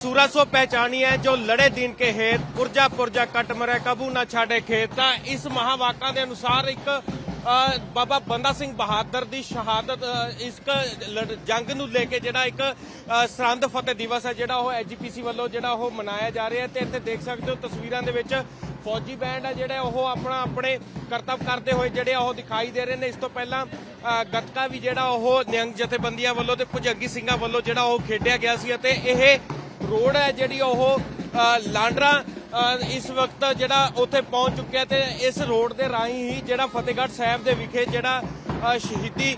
सूरज सो पहचानी है जो लड़े दिन के हेत पुरजा पुरजा कट मरे कबू ਨਾ ਛਾੜੇ ਖੇਤ ਤਾਂ ਇਸ ਮਹਾਵਾਕਾਂ ਦੇ ਅਨੁਸਾਰ ਇੱਕ ਅ, ਬਾਬਾ ਬੰਦਾ ਸਿੰਘ ਬਹਾਦਰ ਦੀ ਸ਼ਹਾਦਤ ਅ, ਇਸ ਕ- ਲੜ- ਜੰਗ ਨੂੰ ਲੈ ਕੇ ਜਿਹੜਾ ਇੱਕ ਅ, ਸਰਹੰਦ ਫਤਿਹ ਦਿਵਸ ਹੈ ਜਿਹੜਾ ਉਹ ਐਜੀਪੀਸੀ ਵੱਲੋਂ ਜਿਹੜਾ ਉਹ ਮਨਾਇਆ ਜਾ ਰਿਹਾ ਹੈ ਤੇ ਇੱਥੇ ਦੇਖ ਸਕਦੇ ਹੋ ਤਸਵੀਰਾਂ ਦੇ ਵਿੱਚ ਫੌਜੀ ਬੈਂਡ ਹੈ ਜਿਹੜੇ ਉਹ ਆਪਣਾ ਆਪਣੇ ਕਰਤੱਵ ਕਰਦੇ ਹੋਏ ਜਿਹੜੇ ਉਹ ਦਿਖਾਈ ਦੇ ਰਹੇ ਨੇ ਇਸ ਤੋਂ ਪਹਿਲਾਂ ਅ, ਗੱਤਕਾ ਵੀ ਜਿਹੜਾ ਉਹ ਨਿਹੰਗ ਜਥੇਬੰਦੀਆਂ ਵੱਲੋਂ ਤੇ ਭੁਜੰਗੀ ਸਿੰਘਾਂ ਵੱਲੋਂ ਜਿਹੜਾ ਉਹ ਖੇਡਿਆ ਗਿਆ ਸੀ ਅਤੇ ਇਹ ਰੋਡ ਹੈ ਜਿਹੜੀ ਉਹ ਅ, ਲਾਂਡਰਾ ਇਸ ਵਕਤ ਜਿਹੜਾ ਉੱਥੇ ਪਹੁੰਚ ਚੁੱਕਿਆ ਤੇ ਇਸ ਰੋਡ ਦੇ ਰਾਹੀਂ ਹੀ ਜਿਹੜਾ ਫਤਿਹਗੜ੍ਹ ਸਾਹਿਬ ਦੇ ਵਿਖੇ ਜਿਹੜਾ ਸ਼ਹੀਦੀ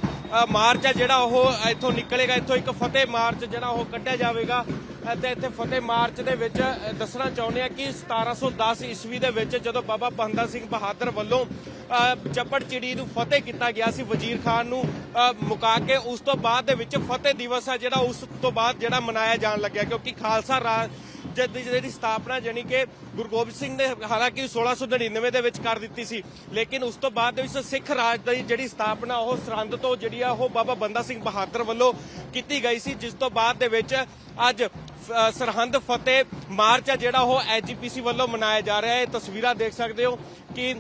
ਮਾਰਚ ਹੈ ਜਿਹੜਾ ਉਹ ਇੱਥੋਂ ਨਿਕਲੇਗਾ ਇੱਥੋਂ ਇੱਕ ਫਤਿਹ ਮਾਰਚ ਜਿਹੜਾ ਉਹ ਕੱਢਿਆ ਜਾਵੇਗਾ। ਅਤੇ ਇੱਥੇ ਫਤਿਹ ਮਾਰਚ ਦੇ ਵਿੱਚ ਦੱਸਣਾ ਚਾਹੁੰਦੇ ਆ ਕਿ 1710 ਈਸਵੀ ਦੇ ਵਿੱਚ ਜਦੋਂ ਬਾਬਾ ਬੰਦਾ ਸਿੰਘ ਬਹਾਦਰ ਵੱਲੋਂ ਚੱਪੜ ਚਿੜੀ ਨੂੰ ਫਤਿਹ ਕੀਤਾ ਗਿਆ ਸੀ ਵਜ਼ੀਰ ਖਾਨ ਨੂੰ ਮੁਕਾ ਕੇ, ਉਸ ਤੋਂ ਬਾਅਦ ਦੇ ਵਿੱਚ ਫਤਿਹ ਦਿਵਸ ਹੈ ਜਿਹੜਾ ਉਸ ਤੋਂ ਬਾਅਦ ਜਿਹੜਾ ਮਨਾਇਆ ਜਾਣ ਲੱਗਿਆ ਕਿਉਂਕਿ ਖਾਲਸਾ ਰਾਜ ਜਦ ਜਿਹੜੀ ਸਥਾਪਨਾ ਜਾਨੀ ਕਿ ਗੁਰੂ ਗੋਬਿੰਦ ਸਿੰਘ ਨੇ ਹਾਲਾਂਕਿ 1699 ਦੇ ਵਿੱਚ ਕਰ ਦਿੱਤੀ ਸੀ, ਲੇਕਿਨ ਉਸ ਤੋਂ ਬਾਅਦ ਦੇ ਵਿੱਚ ਸਿੱਖ ਰਾਜ ਦੀ ਜਿਹੜੀ ਸਥਾਪਨਾ, ਉਹ ਸਰਹੰਦ ਤੋਂ ਜਿਹੜੀ ਆ ਉਹ ਬਾਬਾ ਬੰਦਾ ਸਿੰਘ ਬਹਾਦਰ ਵੱਲੋਂ ਕੀਤੀ ਗਈ ਸੀ, ਜਿਸ ਤੋਂ ਬਾਅਦ ਦੇ ਵਿੱਚ ਅੱਜ ਸਰਹੰਦ ਫਤਿਹ ਮਾਰਚ ਆ ਜਿਹੜਾ ਉਹ ਐਜੀਪੀਸੀ ਵੱਲੋਂ ਮਨਾਇਆ ਜਾ ਰਿਹਾ ਹੈ। ਇਹ ਤਸਵੀਰਾਂ ਦੇਖ ਸਕਦੇ ਹੋ ਕਿ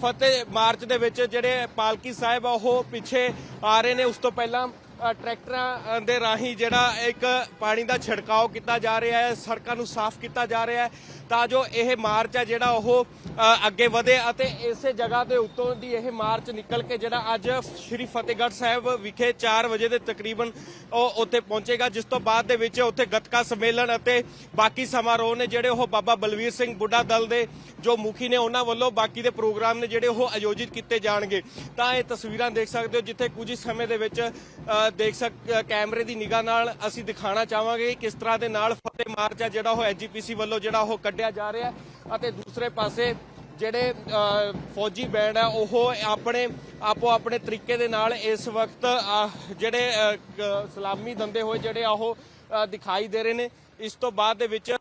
ਫਤਿਹ ਮਾਰਚ ਦੇ ਵਿੱਚ ਜਿਹੜੇ ਪਾਲਕੀ ਸਾਹਿਬ ਆ, ਉਹ ਪਿੱਛੇ ਆ ਰਹੇ ਨੇ। ਉਸ ਤੋਂ ਪਹਿਲਾਂ ਟਰੈਕਟਰਾਂ ਦੇ ਰਾਹੀਂ ਜਿਹੜਾ ਇੱਕ ਪਾਣੀ ਦਾ ਛਿੜਕਾਓ ਕੀਤਾ ਜਾ ਰਿਹਾ ਹੈ, ਸੜਕਾਂ ਨੂੰ ਸਾਫ਼ ਕੀਤਾ ਜਾ ਰਿਹਾ ਹੈ, ਤਾਂ ਜੋ ਇਹ ਮਾਰਚ ਹੈ ਜਿਹੜਾ ਉਹ ਅੱਗੇ ਵਧੇ ਅਤੇ ਇਸੇ ਜਗ੍ਹਾ ਦੇ ਉੱਤੋਂ ਦੀ ਇਹ ਮਾਰਚ ਨਿਕਲ ਕੇ ਜਿਹੜਾ ਅੱਜ ਸ਼੍ਰੀ ਫਤਿਹਗੜ੍ਹ ਸਾਹਿਬ ਵਿਖੇ 4 ਵਜੇ ਦੇ ਤਕਰੀਬਨ ਉਹ ਉੱਥੇ ਪਹੁੰਚੇਗਾ, ਜਿਸ ਤੋਂ ਬਾਅਦ ਦੇ ਵਿੱਚ ਉੱਥੇ ਗੱਤਕਾ ਸੰਮੇਲਨ ਅਤੇ ਬਾਕੀ ਸਮਾਰੋਹ ਨੇ ਜਿਹੜੇ ਉਹ ਬਾਬਾ ਬਲਵੀਰ ਸਿੰਘ ਬੁੱਢਾ ਦਲ ਦੇ ਜੋ ਮੁਖੀ ਨੇ ਉਹਨਾਂ ਵੱਲੋਂ ਬਾਕੀ ਦੇ ਪ੍ਰੋਗਰਾਮ ਨੇ ਜਿਹੜੇ ਉਹ ਆਯੋਜਿਤ ਕੀਤੇ ਜਾਣਗੇ। ਤਾਂ ਇਹ ਤਸਵੀਰਾਂ ਦੇਖ ਸਕਦੇ ਹੋ, ਜਿੱਥੇ ਕੁਝ ਹੀ ਸਮੇਂ ਦੇ ਵਿੱਚ ਦੇਖ ਸਕ ਕੈਮਰੇ ਦੀ ਨਿਗਾਹ ਨਾਲ ਅਸੀਂ ਦਿਖਾਣਾ ਚਾਹਾਂਗੇ ਕਿਸ ਤਰ੍ਹਾਂ ਦੇ ਨਾਲ ਫਤਿਹ ਮਾਰਚ ਹੈ ਜਿਹੜਾ ਉਹ ਐਜੀਪੀਸੀ ਵੱਲੋਂ ਜਿਹੜਾ ਉਹ ਕੱਢਿਆ ਜਾ ਰਿਹਾ ਅਤੇ ਦੂਸਰੇ ਪਾਸੇ ਜਿਹੜੇ ਫੌਜੀ ਬੈਂਡ ਹੈ ਉਹ ਆਪਣੇ, ਆਪੋ ਆਪਣੇ ਤਰੀਕੇ ਦੇ ਨਾਲ ਇਸ ਵਕਤ ਜਿਹੜੇ ਸਲਾਮੀ ਦੰਦੇ ਹੋਏ ਜਿਹੜੇ ਆ ਉਹ ਦਿਖਾਈ ਦੇ ਰਹੇ ਨੇ। ਇਸ ਤੋਂ ਬਾਅਦ ਦੇ ਵਿੱਚ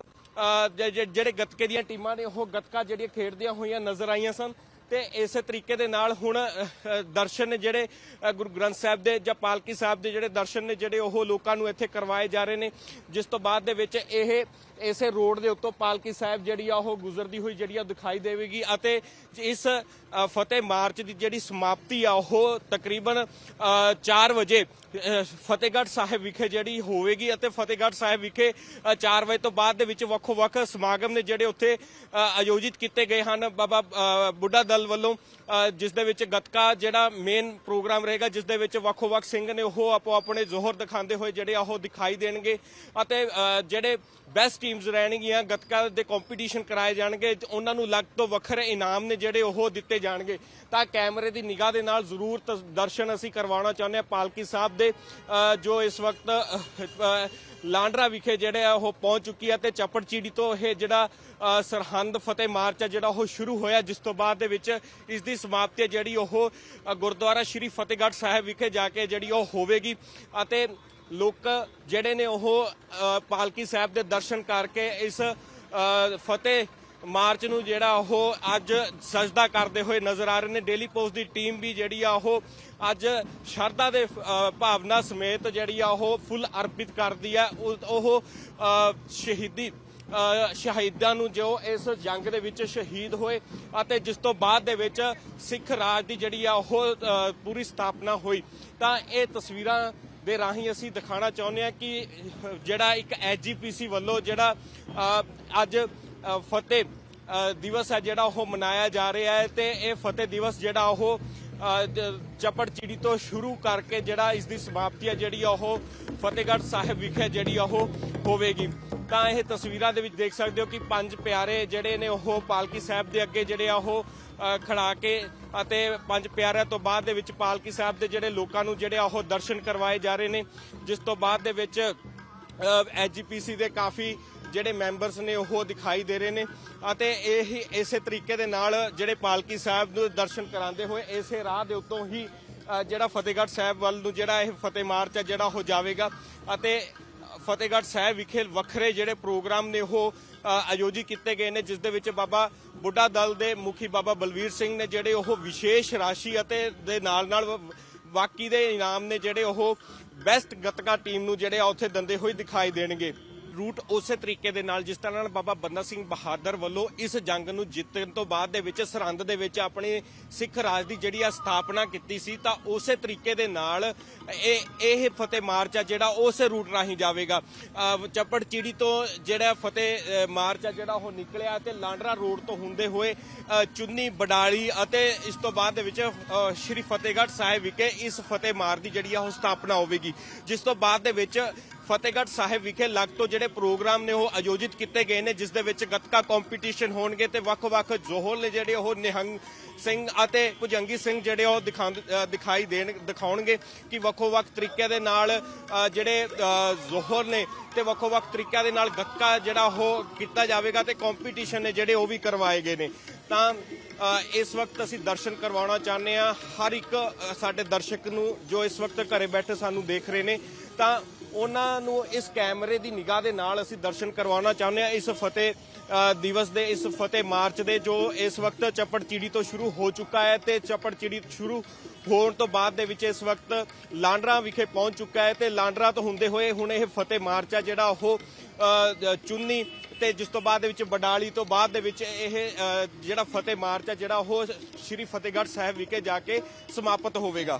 ਜਿਹੜੇ ਗੱਤਕੇ ਦੀਆਂ ਟੀਮਾਂ ਨੇ, ਉਹ ਗੱਤਕਾ ਜਿਹੜੀਆਂ ਖੇਡਦੀਆਂ ਹੋਈਆਂ ਨਜ਼ਰ ਆਈਆਂ ਸਨ। ਤੇ ਇਸੇ ਤਰੀਕੇ ਦੇ ਨਾਲ ਹੁਣ ਦਰਸ਼ਨ ਨੇ ਜਿਹੜੇ ਗੁਰੂ ਗ੍ਰੰਥ ਸਾਹਿਬ ਦੇ ਜਾਂ ਪਾਲਕੀ ਸਾਹਿਬ ਦੇ ਜਿਹੜੇ ਦਰਸ਼ਨ ਨੇ ਜਿਹੜੇ ਉਹ ਲੋਕਾਂ ਨੂੰ ਇੱਥੇ ਕਰਵਾਏ ਜਾ ਰਹੇ ਨੇ। ਜਿਸ ਤੋਂ ਬਾਅਦ ਦੇ ਵਿੱਚ ਇਹ ਇਸੇ ਰੋਡ ਦੇ ਉੱਤੋਂ ਪਾਲਕੀ ਸਾਹਿਬ ਜਿਹੜੀ ਆ ਉਹ ਗੁਜ਼ਰਦੀ ਹੋਈ, ਜਿਹੜੀ ਆ ਦਿਖਾਈ ਦੇਵੇਗੀ ਅਤੇ ਇਸ ਫਤਿਹ ਮਾਰਚ ਦੀ ਜਿਹੜੀ ਸਮਾਪਤੀ ਆ, ਉਹ ਤਕਰੀਬਨ 4 ਵਜੇ ਫਤਿਹਗੜ੍ਹ ਸਾਹਿਬ ਵਿਖੇ ਜਿਹੜੀ ਹੋਵੇਗੀ ਅਤੇ ਫਤਿਹਗੜ੍ਹ ਸਾਹਿਬ ਵਿਖੇ 4 ਵਜੇ ਤੋਂ ਬਾਅਦ ਦੇ ਵਿੱਚ ਵੱਖੋ-ਵੱਖ ਸਮਾਗਮ ਨੇ ਜਿਹੜੇ ਉੱਥੇ ਆਯੋਜਿਤ ਕੀਤੇ ਗਏ ਹਨ। ਬਾਬਾ ਬੁੱਢਾ ਦਲ ਵੱਲੋਂ ਜਿਸ ਦੇ ਵਿੱਚ ਗੱਤਕਾ ਜਿਹੜਾ ਮੇਨ ਪ੍ਰੋਗਰਾਮ ਰਹੇਗਾ, ਜਿਸ ਦੇ ਵਿੱਚ ਵੱਖੋ-ਵੱਖ ਸਿੰਘ ਨੇ ਉਹ ਆਪੋ ਆਪਣੇ ਜ਼ੋਹਰ ਦਿਖਾਉਂਦੇ ਹੋਏ ਜਿਹੜੇ ਆ ਉਹ ਦਿਖਾਈ ਦੇਣਗੇ ਅਤੇ ਜਿਹੜੇ ਬੈਸਟ ਟੀਮਸ ਰਹਿਣਗੀਆਂ, ਗੱਤਕਾ ਦੇ ਕੰਪੀਟੀਸ਼ਨ ਕਰਾਏ ਜਾਣਗੇ ਉਹਨਾਂ ਨੂੰ ਲੱਗ ਤੋਂ ਵੱਖਰੇ ਇਨਾਮ ਨੇ ਜਿਹੜੇ ਉਹ ਦਿੱਤੇ ਜਾਣਗੇ। ਤਾਂ ਕੈਮਰੇ ਦੀ ਨਿਗਾਹ ਦੇ ਨਾਲ ਜ਼ਰੂਰ ਦਰਸ਼ਨ ਅਸੀਂ ਕਰਵਾਉਣਾ ਚਾਹੁੰਦੇ ਹਾਂ ਪਾਲਕੀ ਸਾਹਿਬ ਦੇ ਜੋ ਇਸ ਵਕਤ ਲਾਂਡਰਾ ਵਿਖੇ ਜਿਹੜੇ ਆ ਉਹ ਪਹੁੰਚ ਚੁੱਕੀ ਹੈ ਤੇ ਚੱਪੜਚੀੜੀ ਤੋਂ ਇਹ ਜਿਹੜਾ ਸਰਹੰਦ ਫਤਿਹ ਮਾਰਚ ਹੈ ਜਿਹੜਾ ਉਹ ਸ਼ੁਰੂ ਹੋਇਆ, ਜਿਸ ਤੋਂ ਬਾਅਦ ਦੇ ਵਿੱਚ ਇਸ ਦੀ ਸਮਾਪਤੀ ਹੈ ਜਿਹੜੀ ਉਹ ਗੁਰਦੁਆਰਾ ਸ਼੍ਰੀ ਫਤਿਹਗੜ੍ਹ ਸਾਹਿਬ ਵਿਖੇ ਜਾ ਕੇ ਜਿਹੜੀ ਉਹ ਹੋਵੇਗੀ। ਅਤੇ ਲੋਕ ਜਿਹੜੇ ਨੇ ਉਹ ਪਾਲਕੀ ਸਾਹਿਬ ਦੇ ਦਰਸ਼ਨ ਕਰਕੇ ਇਸ ਫਤਿਹ ਮਾਰਚ ਨੂੰ ਜਿਹੜਾ ਉਹ ਅੱਜ ਸਜਦਾ ਕਰਦੇ ਹੋਏ ਨਜ਼ਰ ਆ ਰਹੇ ਨੇ। ਡੇਲੀ ਪੋਸਟ ਦੀ ਟੀਮ ਵੀ ਜਿਹੜੀ ਆ ਉਹ ਅੱਜ ਸ਼ਰਧਾ ਦੇ ਭਾਵਨਾ ਸਮੇਤ ਜਿਹੜੀ ਆ ਉਹ ਫੁੱਲ ਅਰਪਿਤ ਕਰਦੀ ਹੈ ਉਹ ਉਹ, ਸ਼ਹੀਦੀ ਸ਼ਹੀਦਾਂ ਨੂੰ ਜੋ ਇਸ ਜੰਗ ਦੇ ਵਿੱਚ ਸ਼ਹੀਦ ਹੋਏ ਅਤੇ ਜਿਸ ਤੋਂ ਬਾਅਦ ਦੇ ਵਿੱਚ ਸਿੱਖ ਰਾਜ ਦੀ ਜਿਹੜੀ ਆ ਉਹ ਪੂਰੀ ਸਥਾਪਨਾ ਹੋਈ। ਤਾਂ ਇਹ ਤਸਵੀਰਾਂ ਦੇ ਰਾਹੀਂ ਅਸੀਂ ਦਿਖਾਣਾ ਚਾਹੁੰਦੇ ਹਾਂ ਕਿ ਜਿਹੜਾ ਇੱਕ ਐਜੀਪੀਸੀ ਵੱਲੋਂ ਜਿਹੜਾ ਅੱਜ ਫਤਿਹ ਦਿਵਸ ਹੈ ਜਿਹੜਾ ਉਹ ਮਨਾਇਆ ਜਾ ਰਿਹਾ ਹੈ ਤੇ ਇਹ ਫਤਿਹ ਦਿਵਸ ਜਿਹੜਾ ਉਹ ਅ, ਚਿੜੀ ਤੋਂ ਸ਼ੁਰੂ ਕਰਕੇ ਜਿਹੜਾ ਇਸ ਦੀ ਸਮਾਪਤੀ ਹੈ ਜਿਹੜੀ ਆ ਉਹ ਫਤਿਹਗੜ੍ਹ ਸਾਹਿਬ ਵਿਖੇ ਜਿਹੜੀ ਉਹ ਹੋਵੇਗੀ। ਤਾਂ ਇਹ ਤਸਵੀਰਾਂ ਦੇ ਵਿੱਚ ਦੇਖ ਸਕਦੇ ਹੋ ਕਿ ਪੰਜ ਪਿਆਰੇ ਜਿਹੜੇ ਨੇ ਉਹ ਪਾਲਕੀ ਸਾਹਿਬ ਦੇ ਅੱਗੇ ਜਿਹੜੇ ਆ ਉਹ ਖੜਾ ਕੇ ਅਤੇ ਪੰਜ ਪਿਆਰਿਆਂ ਤੋਂ ਬਾਅਦ ਦੇ ਵਿੱਚ ਪਾਲਕੀ ਸਾਹਿਬ ਦੇ ਜਿਹੜੇ ਲੋਕਾਂ ਨੂੰ ਜਿਹੜੇ ਆ ਉਹ ਦਰਸ਼ਨ ਕਰਵਾਏ ਜਾ ਰਹੇ ਨੇ, ਜਿਸ ਤੋਂ ਬਾਅਦ ਦੇ ਵਿੱਚ ਐਜੀਪੀਸੀ ਦੇ ਕਾਫੀ ਜਿਹੜੇ ਮੈਂਬਰਸ ਨੇ ਉਹ ਦਿਖਾਈ ਦੇ ਰਹੇ ਨੇ ਅਤੇ ਇਹ ਇਸੇ ਤਰੀਕੇ ਦੇ ਨਾਲ ਜਿਹੜੇ ਪਾਲਕੀ ਸਾਹਿਬ ਨੂੰ ਦਰਸ਼ਨ ਕਰਾਉਂਦੇ ਹੋਏ ਇਸੇ ਰਾਹ ਦੇ ਉੱਤੋਂ ਹੀ ਜਿਹੜਾ ਫਤਿਹਗੜ੍ਹ ਸਾਹਿਬ ਵੱਲ ਨੂੰ ਜਿਹੜਾ ਇਹ ਫਤਿਹ ਮਾਰਚ ਹੈ ਜਿਹੜਾ ਉਹ ਜਾਵੇਗਾ ਅਤੇ ਫਤਿਹਗੜ੍ਹ ਸਾਹਿਬ ਵਿਖੇ ਵੱਖਰੇ ਜਿਹੜੇ ਪ੍ਰੋਗਰਾਮ ਨੇ ਉਹ ਆਯੋਜਿਤ ਕੀਤੇ ਗਏ ਨੇ, ਜਿਸ ਦੇ ਵਿੱਚ ਬਾਬਾ ਬੁੱਢਾ ਦਲ ਦੇ ਮੁਖੀ ਬਾਬਾ ਬਲਵੀਰ ਸਿੰਘ ਨੇ ਜਿਹੜੇ ਉਹ ਵਿਸ਼ੇਸ਼ ਰਾਸ਼ੀ ਅਤੇ ਦੇ ਨਾਲ ਨਾਲ ਬਾਕੀ ਦੇ ਇਨਾਮ ਨੇ ਜਿਹੜੇ ਉਹ ਬੈਸਟ ਗੱਤਕਾ ਟੀਮ ਨੂੰ ਜਿਹੜੇ ਆ ਉੱਥੇ ਦੰਦੇ ਹੋਏ ਦਿਖਾਈ ਦੇਣਗੇ। ਰੂਟ ਉਸੇ ਤਰੀਕੇ ਦੇ ਨਾਲ ਜਿਸ ਤਰ੍ਹਾਂ ਨਾਲ ਬਾਬਾ ਬੰਦਾ ਸਿੰਘ ਬਹਾਦਰ ਵੱਲੋਂ ਇਸ ਜੰਗ ਨੂੰ ਜਿੱਤਣ ਤੋਂ ਬਾਅਦ ਦੇ ਵਿੱਚ, ਸਰਹੰਦ ਦੇ ਵਿੱਚ ਆਪਣੇ ਸਿੱਖ ਰਾਜ ਦੀ ਜਿਹੜੀ ਆ ਸਥਾਪਨਾ ਕੀਤੀ ਸੀ, ਤਾਂ ਉਸੇ ਤਰੀਕੇ ਦੇ ਨਾਲ ਇਹ ਇਹ ਫਤਿਹ ਮਾਰਚ ਆ ਜਿਹੜਾ ਉਸੇ ਰੂਟ ਰਾਹੀਂ ਜਾਵੇਗਾ। ਚੱਪੜ ਚਿੜੀ ਤੋਂ ਜਿਹੜਾ ਫਤਿਹ ਮਾਰਚ ਆ ਜਿਹੜਾ ਉਹ ਨਿਕਲਿਆ ਤੇ ਲਾਂਡਰਾ ਰੋਡ ਤੋਂ ਹੁੰਦੇ ਹੋਏ ਚੁੰਨੀ, ਬਡਾਲੀ ਅਤੇ ਇਸ ਤੋਂ ਬਾਅਦ ਦੇ ਵਿੱਚ ਸ਼੍ਰੀ ਫਤਿਹਗੜ੍ਹ ਸਾਹਿਬ ਵਿਖੇ ਇਸ ਫਤਿਹ ਮਾਰ ਦੀ ਜਿਹੜੀ ਆ ਉਹ ਸਥਾਪਨਾ ਹੋਵੇਗੀ। ਜਿਸ ਤੋਂ ਬਾਅਦ ਦੇ ਵਿੱਚ ਫਤਿਹਗੜ੍ਹ ਸਾਹਿਬ ਵਿਖੇ ਲੱਗ ਤੋਂ ਜਿਹੜੇ ਪ੍ਰੋਗਰਾਮ ਨੇ ਉਹ ਆਯੋਜਿਤ ਕੀਤੇ ਗਏ ਨੇ, ਜਿਸ ਦੇ ਵਿੱਚ ਗੱਤਕਾ ਕੰਪੀਟੀਸ਼ਨ ਹੋਣਗੇ ਤੇ ਵੱਖ-ਵੱਖ ਜ਼ੋਹਰ ਨੇ ਜਿਹੜੇ ਉਹ ਨਿਹੰਗ ਸਿੰਘ ਅਤੇ ਭੁਜੰਗੀ ਸਿੰਘ ਜਿਹੜੇ ਉਹ ਦਿਖਾਉਂਦ- ਦਿਖਾਈ ਦੇਣ, ਦਿਖਾਉਣਗੇ ਕਿ ਵੱਖੋ-ਵੱਖ ਤਰੀਕੇ ਦੇ ਨਾਲ ਜਿਹੜੇ ਜ਼ੋਹਰ ਨੇ ਤੇ ਵੱਖੋ-ਵੱਖ ਤਰੀਕਿਆਂ ਦੇ ਨਾਲ ਗੱਤਕਾ ਜਿਹੜਾ ਉਹ ਕੀਤਾ ਜਾਵੇਗਾ ਤੇ ਕੰਪੀਟੀਸ਼ਨ ਨੇ ਜਿਹੜੇ ਉਹ ਵੀ ਕਰਵਾਏ ਗਏ ਨੇ। ਤਾਂ ਇਸ ਵਕਤ ਅਸੀਂ ਦਰਸ਼ਨ ਕਰਵਾਉਣਾ ਚਾਹੁੰਦੇ ਆ ਹਰ ਇੱਕ ਸਾਡੇ ਦਰਸ਼ਕ ਨੂੰ ਜੋ ਇਸ ਵਕਤ ਘਰੇ ਬੈਠੇ ਸਾਨੂੰ ਦੇਖ ਰਹੇ ਨੇ, ਤਾਂ ਉਹਨਾਂ ਨੂੰ ਇਸ ਕੈਮਰੇ ਦੀ ਨਿਗਾਹ ਦੇ ਨਾਲ ਅਸੀਂ ਦਰਸ਼ਨ ਕਰਵਾਉਣਾ ਚਾਹੁੰਦੇ ਆ ਇਸ ਫਤਿਹ ਦਿਵਸ ਦੇ, ਇਸ ਫਤਿਹ ਮਾਰਚ ਦੇ, ਜੋ ਇਸ ਵਕਤ ਚੱਪੜ ਚਿੜੀ ਤੋਂ ਸ਼ੁਰੂ ਹੋ ਚੁੱਕਾ ਹੈ ਤੇ ਚੱਪੜ ਚਿੜੀ ਸ਼ੁਰੂ ਹੋਣ ਤੋਂ ਬਾਅਦ ਦੇ ਵਿੱਚ ਇਸ ਵਕਤ ਲਾਂਡਰਾ ਵਿਖੇ ਪਹੁੰਚ ਚੁੱਕਾ ਹੈ ਤੇ ਲਾਂਡਰਾ ਤੋਂ ਹੁੰਦੇ ਹੋਏ ਹੁਣ ਇਹ ਫਤਿਹ ਮਾਰਚ ਆ ਜਿਹੜਾ ਉਹ ਚੁੰਨੀ ਤੇ ਜਿਸ ਤੋਂ ਬਾਅਦ ਦੇ ਵਿੱਚ ਬਡਾਲੀ ਤੋਂ ਬਾਅਦ ਦੇ ਵਿੱਚ ਇਹ ਜਿਹੜਾ ਫਤਿਹ ਮਾਰਚ ਆ ਜਿਹੜਾ ਉਹ ਸ਼੍ਰੀ ਫਤਿਹਗੜ੍ਹ ਸਾਹਿਬ ਵਿਖੇ ਜਾ ਕੇ ਸਮਾਪਤ ਹੋਵੇਗਾ।